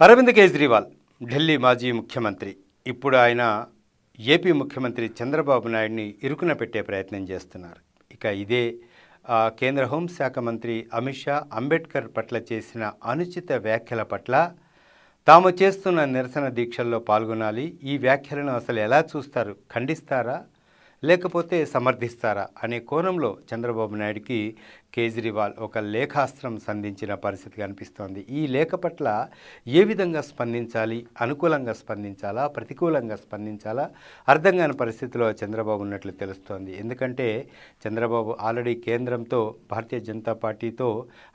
అరవింద్ కేజ్రీవాల్ ఢిల్లీ మాజీ ముఖ్యమంత్రి. ఇప్పుడు ఆయన ఏపీ ముఖ్యమంత్రి చంద్రబాబు నాయుడిని ఇరుకున పెట్టే ప్రయత్నం చేస్తున్నారు. ఇక ఇదే కేంద్ర హోంశాఖ మంత్రి అమిత్ షా అంబేద్కర్ పట్ల చేసిన అనుచిత వ్యాఖ్యల పట్ల తాము చేస్తున్న నిరసన దీక్షల్లో పాల్గొనాలి. ఈ వ్యాఖ్యలను అసలు ఎలా చూస్తారు? ఖండిస్తారా? లేకపోతే సమర్థిస్తారా అనే కోణంలో చంద్రబాబు నాయుడికి కేజ్రీవాల్ ఒక లేఖాస్త్రం సంధించిన పరిస్థితి కనిపిస్తోంది. ఈ లేఖ పట్ల ఏ విధంగా స్పందించాలి అనుకూలంగా స్పందించాలా ప్రతికూలంగా స్పందించాలా అర్థం కాని పరిస్థితిలో చంద్రబాబు ఉన్నట్లు తెలుస్తోంది. ఎందుకంటే చంద్రబాబు ఆల్రెడీ కేంద్రంతో భారతీయ జనతా పార్టీతో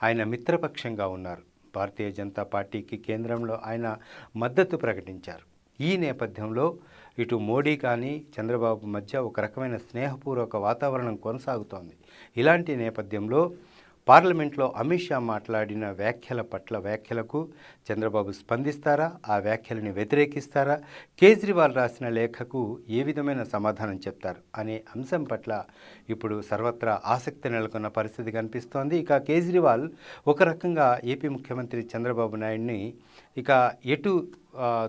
ఆయన మిత్రపక్షంగా ఉన్నారు. భారతీయ జనతా పార్టీకి కేంద్రంలో ఆయన మద్దతు ప్రకటించారు. ఈ నేపథ్యంలో ఇటు మోడీ కానీ చంద్రబాబు మధ్య ఒక రకమైన స్నేహపూర్వక వాతావరణం కొనసాగుతోంది. ఇలాంటి నేపథ్యంలో పార్లమెంట్లో అమిత్ షా మాట్లాడిన వ్యాఖ్యల పట్ల వ్యాఖ్యలకు చంద్రబాబు స్పందిస్తారా? ఆ వ్యాఖ్యలని వ్యతిరేకిస్తారా? కేజ్రీవాల్ రాసిన లేఖకు ఏ విధమైన సమాధానం చెప్తారు? అనే అంశం పట్ల ఇప్పుడు సర్వత్రా ఆసక్తి నెలకొన్న పరిస్థితి కనిపిస్తోంది. ఇక కేజ్రీవాల్ ఒక రకంగా ఏపీ ముఖ్యమంత్రి చంద్రబాబు నాయుడిని ఇక ఎటు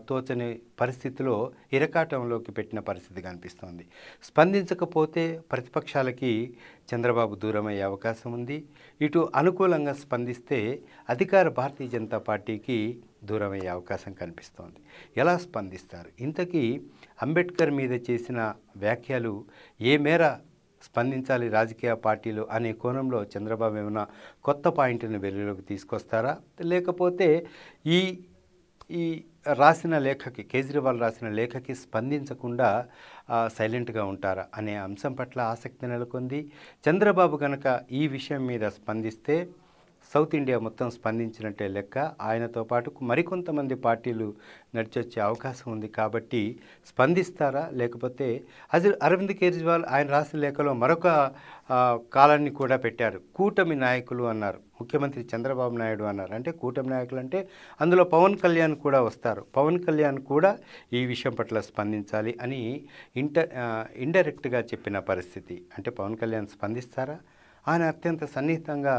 తోచని పరిస్థితిలో ఇరకాటంలోకి పెట్టిన పరిస్థితి కనిపిస్తోంది. స్పందించకపోతే ప్రతిపక్షాలకి చంద్రబాబు దూరమయ్యే అవకాశం ఉంది. ఇటు అనుకూలంగా స్పందిస్తే అధికార భారతీయ జనతా పార్టీకి దూరమయ్యే అవకాశం కనిపిస్తోంది. ఎలా స్పందిస్తారు? ఇంతకీ అంబేద్కర్ మీద చేసిన వ్యాఖ్యలు ఏ మేర స్పందించాలి రాజకీయ పార్టీలు అనే కోణంలో చంద్రబాబు ఏమైనా కొత్త పాయింట్ని వెలుగులోకి తీసుకొస్తారా? లేకపోతే ఈ ఈ రాసిన లేఖకి కేజ్రీవాల్ రాసిన లేఖకి స్పందించకుండా సైలెంట్గా ఉంటారా అనే అంశం పట్ల ఆసక్తి నెలకొంది. చంద్రబాబు కనుక ఈ విషయం మీద స్పందిస్తే సౌత్ ఇండియా మొత్తం స్పందించినట్టే లెక్క ఆయనతో పాటు మరికొంతమంది పార్టీలు నడిచొచ్చే అవకాశం ఉంది కాబట్టి స్పందిస్తారా? లేకపోతే అది అరవింద్ కేజ్రీవాల్ ఆయన రాసిన లేఖలో మరొక కాలాన్ని కూడా పెట్టారు. కూటమి నాయకులు అన్నారు. ముఖ్యమంత్రి చంద్రబాబు నాయుడు అన్నారు. అంటే కూటమి నాయకులు అంటే అందులో పవన్ కళ్యాణ్ కూడా వస్తారు. పవన్ కళ్యాణ్ కూడా ఈ విషయం పట్ల స్పందించాలి అని ఇంటర్ ఇండైరెక్ట్గా చెప్పిన పరిస్థితి. అంటే పవన్ కళ్యాణ్ స్పందిస్తారా? ఆయన అత్యంత సన్నిహితంగా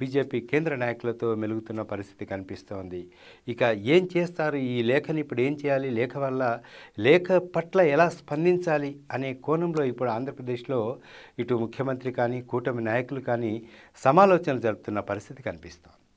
బీజేపీ కేంద్ర నాయకులతో మెలుగుతున్న పరిస్థితి కనిపిస్తోంది. ఇక ఏం చేస్తారు? ఈ లేఖని ఇప్పుడు ఏం చేయాలి? లేఖ వల్ల లేఖ పట్ల ఎలా స్పందించాలి అనే కోణంలో ఇప్పుడు ఆంధ్రప్రదేశ్లో ఇటు ముఖ్యమంత్రి కానీ కూటమి నాయకులు కానీ సమాలోచనలు జరుపుతున్న పరిస్థితి కనిపిస్తోంది.